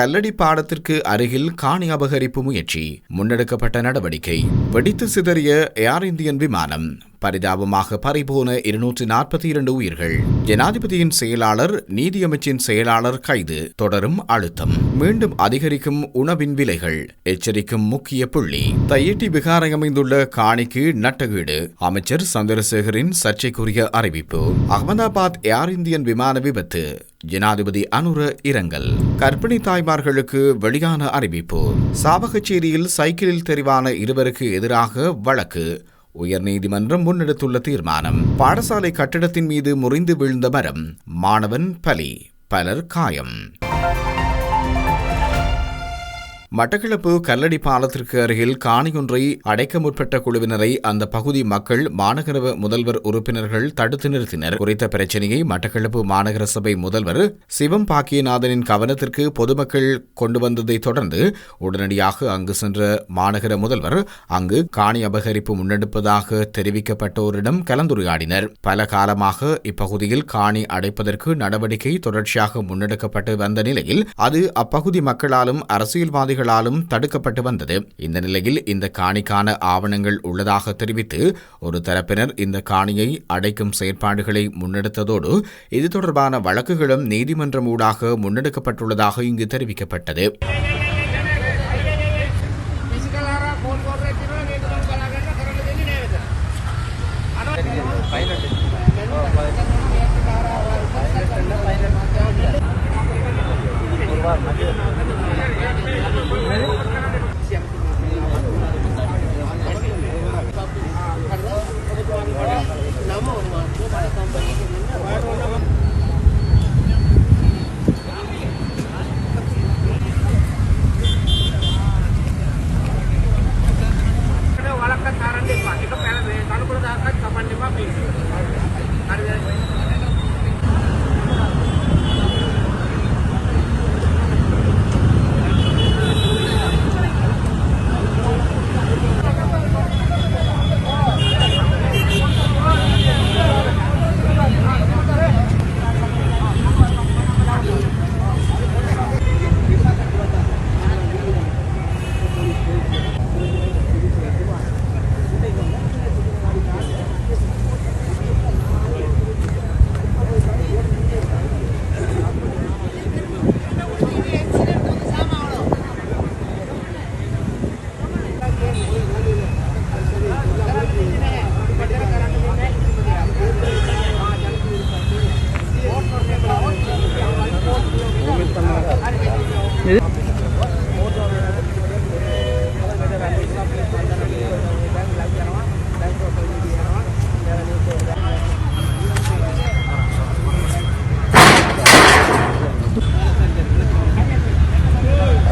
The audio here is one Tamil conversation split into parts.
கல்லடி பாடத்திற்கு அருகில் காணி அபகரிப்பு முயற்சி முன்னெடுக்கப்பட்ட நடவடிக்கை வெடித்து சிதறிய ஏர் இந்தியன் விமானம் பரிதாபமாக பறிபோன இருநூற்றி நாற்பத்தி இரண்டு உயிர்கள். ஜனாதிபதியின் செயலாளர் நீதியமைச்சின் செயலாளர் கைது தொடரும் அழுத்தம். மீண்டும் அதிகரிக்கும் உணவின் விலைகள் எச்சரிக்கும் முக்கிய புள்ளி. தையட்டி விகாரை அமைந்துள்ள காணிக்கு நட்டகீடு அமைச்சர் சந்திரசேகரின் சர்ச்சைக்குரிய அறிவிப்பு. அகமதாபாத் ஏர் இந்தியன் விமான விபத்து ஜனாதிபதி அனுர இரங்கல். கர்ப்பிணி தாய்மார்களுக்கு வெளியான அறிவிப்பு. சாவகச்சேரியில் சைக்கிளில் தெரிவான இருவருக்கு எதிராக வழக்கு. உயர்நீதிமன்றம் முன்னெடுத்துள்ள தீர்மானம். பாடசாலை கட்டிடத்தின் மீது முறிந்து வீழ்ந்த மரம். மாணவன் பலி. பலர் காயம். மட்டக்களப்பு கல்லடி பாலத்திற்கு அருகில் காணியொன்றை அடைக்க முற்பட்ட குழுவினரை அந்த பகுதி மக்கள் மாநகர முதல்வர் உறுப்பினர்கள் தடுத்து நிறுத்தினர். குறித்த பிரச்சினையை மட்டக்களப்பு மாநகர சபை முதல்வர் சிவம் பாக்கியநாதனின் கவனத்திற்கு பொதுமக்கள் கொண்டு வந்ததை தொடர்ந்து உடனடியாக அங்கு சென்ற மாநகர முதல்வர் அங்கு காணி அபகரிப்பு முன்னெடுப்பதாக தெரிவிக்கப்பட்டோரிடம் கலந்துரையாடினர். பல காலமாக இப்பகுதியில் காணி அடைப்பதற்கு நடவடிக்கை தொடர்ச்சியாக முன்னெடுக்கப்பட்டு வந்த நிலையில் அது அப்பகுதி மக்களாலும் அரசியல்வாதிகள் அதிகாரிகளாலும் தடுக்கப்பட்டு வந்தது. இந்த நிலையில் இந்த காணிக்கான ஆவணங்கள் உள்ளதாக தெரிவித்து ஒரு தரப்பினர் இந்த காணியை அடைக்கும் செயற்பாடுகளை முன்னெடுத்ததோடு இது தொடர்பான வழக்குகளும் நீதிமன்றம் ஊடாக முன்னெடுக்கப்பட்டுள்ளதாக இங்கு தெரிவிக்கப்பட்டது.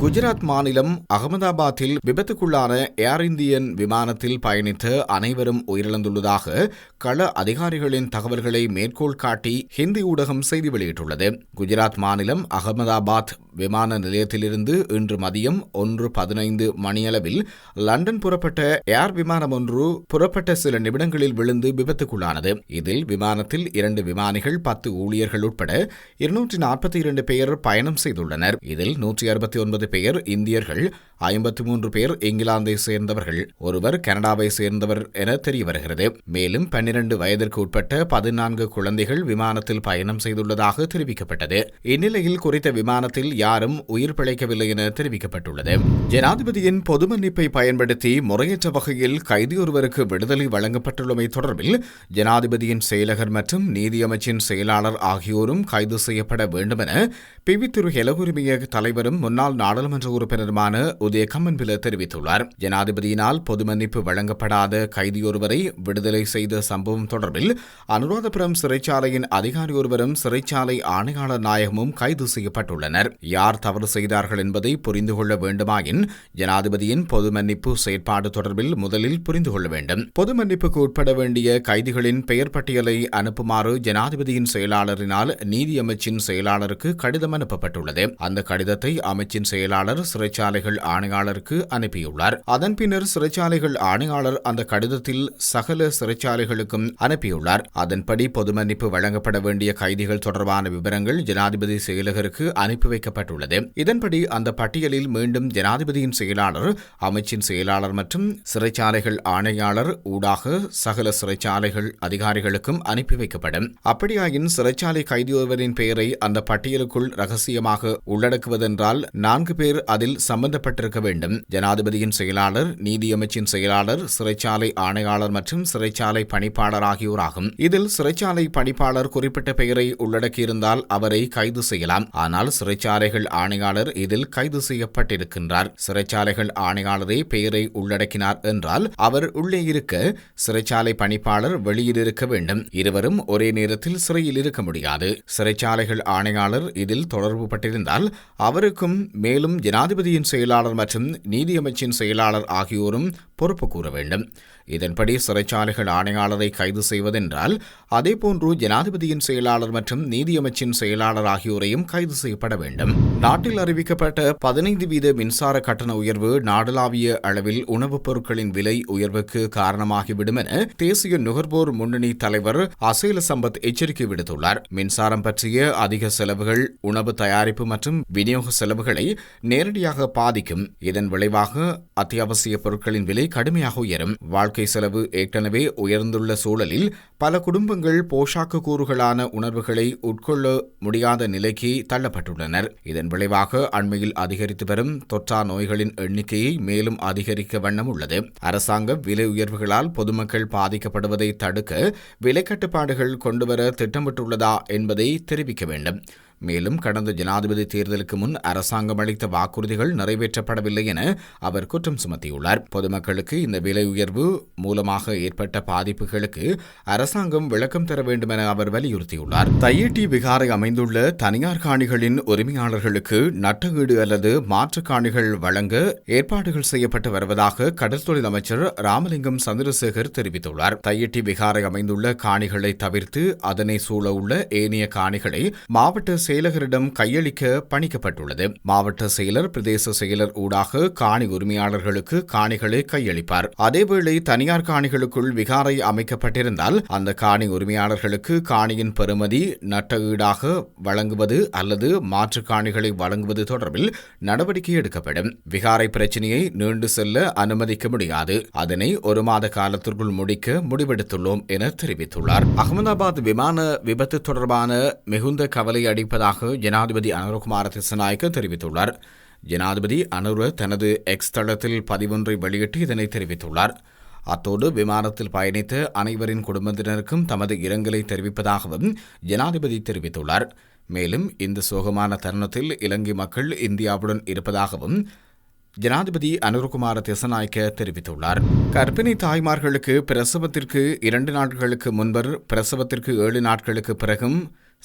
குஜராத் மாநிலம் அகமதாபாத்தில் விபத்துக்குள்ளான ஏர் இந்தியன் விமானத்தில் பயணித்த அனைவரும் உயிரிழந்துள்ளதாக கள அதிகாரிகளின் தகவல்களை மேற்கோள் காட்டி ஹிந்தி ஊடகம் செய்தி வெளியிட்டுள்ளது. குஜராத் மாநிலம் அகமதாபாத் விமான நிலையத்திலிருந்து இன்று மதியம் ஒன்று பதினைந்து மணியளவில் லண்டன் புறப்பட்ட ஏர் விமானம் ஒன்று புறப்பட்ட சில நிமிடங்களில் விழுந்து விபத்துக்குள்ளானது. இதில் விமானத்தில் இரண்டு விமானிகள் பத்து ஊழியர்கள் உட்பட இருநூற்றி நாற்பத்தி இரண்டு பேர் பயணம் செய்துள்ளனர். இதில் நூற்றி அறுபத்தி ஒன்பது பேர் இந்தியர்கள் ஐம்பத்தி மூன்று பேர் இங்கிலாந்தை சேர்ந்தவர்கள் ஒருவர் கனடாவை சேர்ந்தவர் என தெரிய வருகிறது. மேலும் பன்னிரண்டு வயதிற்கு உட்பட்ட பதினான்கு குழந்தைகள் விமானத்தில் பயணம் செய்துள்ளதாக தெரிவிக்கப்பட்டது. இந்நிலையில் குறித்த விமானத்தில் யாரும் உயிர் பிழைக்கவில்லை என தெரிவிக்கப்பட்டுள்ளது. ஜனாதிபதியின் பொது மன்னிப்பை பயன்படுத்தி முறையற்ற வகையில் கைதியொருவருக்கு விடுதலை வழங்கப்பட்டுள்ளமை தொடர்பில் ஜனாதிபதியின் செயலகர் மற்றும் நீதியமைச்சின் செயலாளர் ஆகியோரும் கைது செய்யப்பட வேண்டும் என பிவி திரு இலகுரிமைய தலைவரும் முன்னாள் நாடாளுமன்ற உறுப்பினருமான உதய கம்மன்பில தெரிவித்துள்ளார். ஜனாதிபதியினால் பொது மன்னிப்பு வழங்கப்படாத கைதியொருவரை விடுதலை செய்த சம்பவம் தொடர்பில் அனுராதபுரம் சிறைச்சாலையின் அதிகாரி ஒருவரும் சிறைச்சாலை ஆணையாளர் நாயகமும் கைது செய்யப்பட்டுள்ளனர். யார் தவறு செய்தார்கள் என்பதை புரிந்து கொள்ள வேண்டுமாயின் ஜனாதிபதியின் பொது மன்னிப்பு செயற்பாடு தொடர்பில் முதலில் புரிந்து கொள்ள வேண்டும். பொது மன்னிப்புக்கு உட்பட வேண்டிய கைதிகளின் பெயர் பட்டியலை அனுப்புமாறு ஜனாதிபதியின் செயலாளரினால் நீதி அமைச்சின் செயலாளருக்கு கடிதம் அனுப்பப்பட்டுள்ளது. அந்த கடிதத்தை அமைச்சின் செயலாளர் சிறைச்சாலைகள் ஆணையாளருக்கு அனுப்பியுள்ளார். அதன் பின்னர் சிறைச்சாலைகள் ஆணையாளர் அந்த கடிதத்தில் சகல சிறைச்சாலைகளுக்கும் அனுப்பியுள்ளார். அதன்படி பொது மன்னிப்பு வழங்கப்பட வேண்டிய கைதிகள் தொடர்பான விவரங்கள் ஜனாதிபதி செயலகருக்கு அனுப்பி வைக்கப்பட்டுள்ளது இதன்படி அந்த பட்டியலில் மீண்டும் ஜனாதிபதியின் செயலாளர் அமைச்சின் செயலாளர் மற்றும் சிறைச்சாலைகள் ஆணையாளர் ஊடாக சகல சிறைச்சாலைகள் அதிகாரிகளுக்கும் அனுப்பி வைக்கப்படும். அப்படியாயின் சிறைச்சாலை கைதியொருவரின் பெயரை அந்த பட்டியலுக்குள் ரகசியமாக உள்ளடக்குவதென்றால் நான்கு பேர் அதில் சம்பந்தப்பட்டிருக்க வேண்டும். ஜனாதிபதியின் செயலாளர் நீதியமைச்சின் செயலாளர் சிறைச்சாலை ஆணையாளர் மற்றும் சிறைச்சாலை பணிப்பாளர் ஆகியோராகும். இதில் சிறைச்சாலை பணிப்பாளர் குறிப்பிட்ட பெயரை உள்ளடக்கியிருந்தால் அவரை கைது செய்யலாம். ஆனால் சிறைச்சாலைகள் ஆணையாளர் இதில் கைது செய்யப்பட்டிருக்கின்றார். சிறைச்சாலைகள் ஆணையாளரே பெயரை உள்ளடக்கினார் என்றால் அவர் உள்ளே இருக்க சிறைச்சாலை பணிப்பாளர் வெளியில் இருக்க வேண்டும். இருவரும் ஒரே நேரத்தில் சிறையில் இருக்க முடியாது. சிறைச்சாலைகள் ஆணையாளர் இதில் தொடர்பு பட்டிருந்தால் அவருக்கும் மேலும் ஜனாதிபதியின் செயலாளர் மற்றும் நீதியமைச்சின் செயலாளர் ஆகியோரும் பொறுப்பு கூற வேண்டும். இதன்படி சிறைச்சாலைகள் ஆணையாளரை கைது செய்வதென்றால் அதேபோன்று ஜனாதிபதியின் செயலாளர் மற்றும் நீதியமைச்சின் செயலாளர் ஆகியோரையும் கைது செய்யப்பட வேண்டும். நாட்டில் அறிவிக்கப்பட்ட பதினைந்து வீத மின்சார கட்டண உயர்வு நாடளாவிய அளவில் உணவுப் பொருட்களின் விலை உயர்வுக்கு காரணமாகிவிடும் என தேசிய நுகர்வோர் முன்னணி தலைவர் அசேல சம்பத் எச்சரிக்கை விடுத்துள்ளார். மின்சாரம் பற்றிய அதிக செலவுகள் உணவு தயாரிப்பு மற்றும் விநியோக செலவுகளை நேரடியாக பாதிக்கும். இதன் விளைவாக அத்தியாவசிய பொருட்களின் விலை கடுமையாக உயரும். வாழ்க்கை செலவு ஏற்கனவே உயர்ந்துள்ள சூழலில் பல குடும்பங்கள் போஷாக்கு கூறுகளான உணர்வுகளை உட்கொள்ள முடியாத நிலைக்கு தள்ளப்பட்டுள்ளனர். இதன் விளைவாக அண்மையில் அதிகரித்து வரும் தொற்றா நோய்களின் எண்ணிக்கையை மேலும் அதிகரிக்க வண்ணம் உள்ளது. அரசாங்கம் விலை உயர்வுகளால் பொதுமக்கள் பாதிக்கப்படுவதை தடுக்க விலை கட்டுப்பாடுகள் கொண்டுவர திட்டமிட்டுள்ளதா என்பதை தெரிவிக்க வேண்டும். மேலும் கடந்த ஜனாதிபதி தேர்தலுக்கு முன் அரசாங்கம் அளித்த வாக்குறுதிகள் நிறைவேற்றப்படவில்லை என அவர் குற்றம் சுமத்தியுள்ளார். பொதுமக்களுக்கு இந்த விலை உயர்வு மூலமாக ஏற்பட்ட பாதிப்புகளுக்கு அரசாங்கம் விளக்கம் தர வேண்டும் என அவர் வலியுறுத்தியுள்ளார். தையட்டி விகாரை அமைந்துள்ள தனியார் காணிகளின் உரிமையாளர்களுக்கு நட்டஈடு அல்லது மாற்று காணிகள் வழங்க ஏற்பாடுகள் செய்யப்பட்டு வருவதாக கடற்தொழில் அமைச்சர் ராமலிங்கம் சந்திரசேகர் தெரிவித்துள்ளார். தையட்டி விகாரை அமைந்துள்ள காணிகளை தவிர்த்து அதனை சூழ உள்ள ஏனைய காணிகளை மாவட்ட செயலகரிடம் கையளிக்க பணிக்கப்பட்டுள்ளது. மாவட்ட செயலர் பிரதேச செயலர் ஊடாக காணி உரிமையாளர்களுக்கு காணிகளை கையளிப்பார். அதேவேளை தனியார் காணிகளுக்குள் விகாரை அமைக்கப்பட்டிருந்தால் அந்த காணி உரிமையாளர்களுக்கு காணியின் பெறுமதி நட்ட ஈடாக வழங்குவது அல்லது மாற்று காணிகளை வழங்குவது தொடர்பில் நடவடிக்கை எடுக்கப்படும். விகாரை பிரச்சினையை நீண்டு செல்ல அனுமதிக்க முடியாது. அதனை ஒரு மாத காலத்திற்குள் முடிக்க முடிவெடுத்துள்ளோம் என தெரிவித்துள்ளார். அகமதாபாத் விமான விபத்து தொடர்பான மிகுந்த கவலை இருப்பதாக ஜனாதிபதி அனுரகுமார திசநாயக்க தெரிவித்துள்ளார். ஜனாதிபதி அனுர தனது எக்ஸ் தளத்தில் பதிவொன்றை வெளியிட்டு இதனை தெரிவித்துள்ளார். அத்தோடு விமானத்தில் பயணித்த அனைவரின் குடும்பத்தினருக்கும் தமது இரங்கலை தெரிவிப்பதாகவும் ஜனாதிபதி தெரிவித்துள்ளார். மேலும் இந்த சோகமான தருணத்தில் இலங்கை மக்கள் இந்தியாவுடன் இருப்பதாகவும் ஜனாதிபதி அனுருகுமார திசநாயக்க தெரிவித்துள்ளார். கர்ப்பிணி தாய்மார்களுக்கு பிரசவத்திற்கு இரண்டு நாட்களுக்கு முன்பர் பிரசவத்திற்கு ஏழு நாட்களுக்கு பிறகும்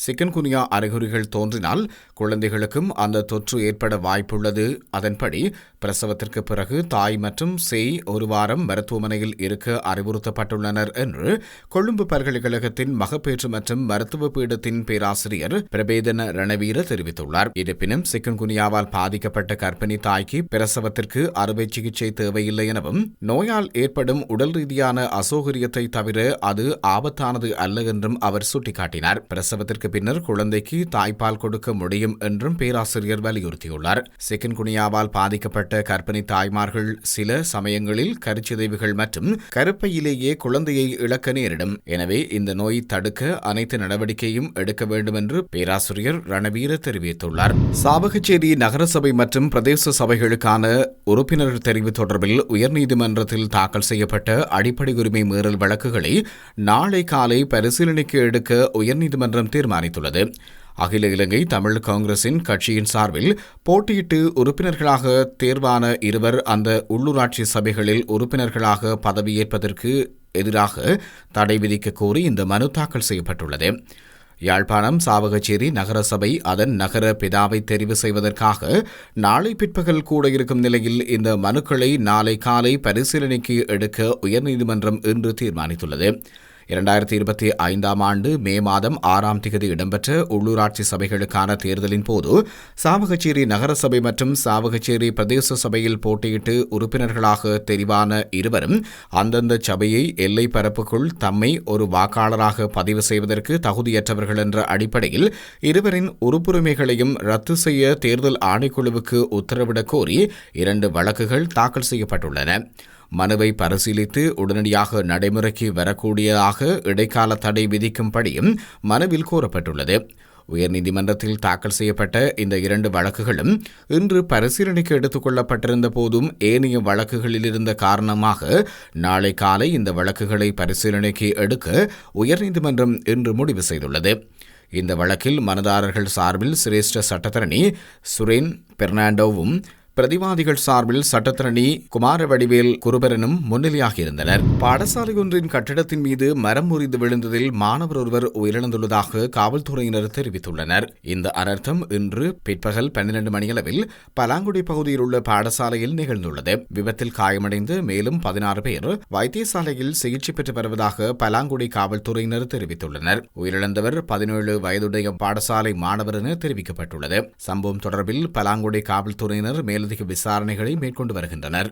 சிக்கன்குனியா அறிகுறிகள் தோன்றினால் குழந்தைகளுக்கும் அந்த தொற்று ஏற்பட வாய்ப்புள்ளது. அதன்படி பிரசவத்திற்கு பிறகு தாய் மற்றும் சேய் ஒரு வாரம் மருத்துவமனையில் இருக்க அறிவுறுத்தப்பட்டுள்ளனர் என்று கொழும்பு பல்கலைக்கழகத்தின் மகப்பேற்று மற்றும் மருத்துவ பீடத்தின் பேராசிரியர் பிரபேதன ரணவீர தெரிவித்துள்ளார். இருப்பினும் சிக்கன்குனியாவால் பாதிக்கப்பட்ட கர்ப்பிணி தாய்க்கு பிரசவத்திற்கு அறுவை சிகிச்சை தேவையில்லை எனவும் நோயால் ஏற்படும் உடல் ரீதியான அசௌகரியத்தை தவிர அது ஆபத்தானது அல்ல என்றும் அவர் சுட்டிக்காட்டினார். பிரசவத்திற்கு பின்னர் குழந்தைக்கு தாய்ப்பால் கொடுக்க முடியும் என்றும் பேராசிரியர் வலியுறுத்தியுள்ளார். சிக்கன்குனியாவால் பாதிக்கப்பட்ட கர்ப்பிணி தாய்மார்கள் சில சமயங்களில் கருச்சிதைவுகள் மற்றும் கருப்பையிலேயே குழந்தையை இழக்க நேரிடும். எனவே இந்த நோய் தடுக்க அனைத்து நடவடிக்கையும் எடுக்க வேண்டும் என்று பேராசிரியர் ரணவீர தெரிவித்துள்ளார். சாவகச்சேரி நகரசபை மற்றும் பிரதேச சபைகளுக்கான உறுப்பினர் தெரிவு தொடர்பில் உயர்நீதிமன்றத்தில் தாக்கல் செய்யப்பட்ட அடிப்படை உரிமை மீறல் வழக்குகளை நாளை காலை பரிசீலனைக்கு எடுக்க உயர்நீதிமன்றம் தீர்மானித்துள்ளது அகில இலங்கை தமிழ் காங்கிரசின் கட்சியின் சார்பில் போட்டியிட்டு உறுப்பினர்களாக தேர்வான இருவர் அந்த உள்ளூராட்சி சபைகளில் உறுப்பினர்களாக பதவியேற்பதற்கு எதிராக தடை விதிக்க கோரி இந்த மனு தாக்கல் செய்யப்பட்டுள்ளது. யாழ்ப்பாணம் சாவகச்சேரி நகரசபை அதன் நகர பிதாவை தெரிவு செய்வதற்காக நாளை பிற்பகல் கூட இருக்கும் நிலையில் இந்த மனுக்களை நாளை காலை பரிசீலனைக்கு எடுக்க உயர்நீதிமன்றம் இன்று தீர்மானித்துள்ளது. இரண்டாயிரத்தி இருபத்தி ஐந்தாம் ஆண்டு மே மாதம் ஆறாம் திகதி இடம்பெற்ற உள்ளூராட்சி சபைகளுக்கான தேர்தலின் போது சாவகச்சேரி நகரசபை மற்றும் சாவகச்சேரி பிரதேச சபையில் போட்டியிட்டு உறுப்பினர்களாக தெரிவான இருவரும் அந்தந்த சபையை எல்லை பரப்புக்குள் தம்மை ஒரு வாக்காளராக பதிவு செய்வதற்கு தகுதியற்றவர்கள் என்ற அடிப்படையில் இருவரின் உறுப்புரிமைகளையும் ரத்து செய்ய தேர்தல் ஆணைக்குழுவுக்கு உத்தரவிடக் கோரி இரண்டு வழக்குகள் தாக்கல் செய்யப்பட்டுள்ளன. மனுவை பரிசீலித்து உடனடியாக நடைமுறைக்கு வரக்கூடியதாக இடைக்கால தடை விதிக்கும்படியும் மனுவில் கோரப்பட்டுள்ளது உயர்நீதிமன்றத்தில் தாக்கல் செய்யப்பட்ட இந்த இரண்டு வழக்குகளும் இன்று பரிசீலனைக்கு எடுத்துக் கொள்ளப்பட்டிருந்த போதும் ஏனைய வழக்குகளில் இருந்த காரணமாக நாளை காலை இந்த வழக்குகளை பரிசீலனைக்கு எடுக்க உயர்நீதிமன்றம் இன்று முடிவு செய்துள்ளது. இந்த வழக்கில் மனதாரர்கள் சார்பில் சிரேஷ்ட சட்டத்தரணி சுரேன் பெர்னாண்டோவும் பிரதிவாதிகள் சார்பில் சட்டத்திரணி குமாரவடிவேல் குருபரனும் முன்னிலையாக இருந்தனர் பாடசாலை ஒன்றின் கட்டிடத்தின் மீது மரம் முறிந்து விழுந்ததில் மாணவர் ஒருவர் உயிரிழந்துள்ளதாக காவல்துறையினர் தெரிவித்துள்ளனர். இந்த அனர்த்தம் இன்று பிற்பகல் பன்னிரண்டு மணியளவில் பலாங்குடி பகுதியில் உள்ள பாடசாலையில் நிகழ்ந்துள்ளது. விபத்தில் காயமடைந்து மேலும் பதினாறு பேர் வைத்தியசாலையில் சிகிச்சை பெற்று வருவதாக பலாங்குடி காவல்துறையினர் தெரிவித்துள்ளனர். உயிரிழந்தவர் பதினேழு வயதுடைய பாடசாலை மாணவர் என தெரிவிக்கப்பட்டுள்ளது. சம்பவம் தொடர்பில் பலாங்குடி காவல்துறையினர் மேலும் மேலதிக விசாரணைகளை மேற்கொண்டு வருகின்றனர்.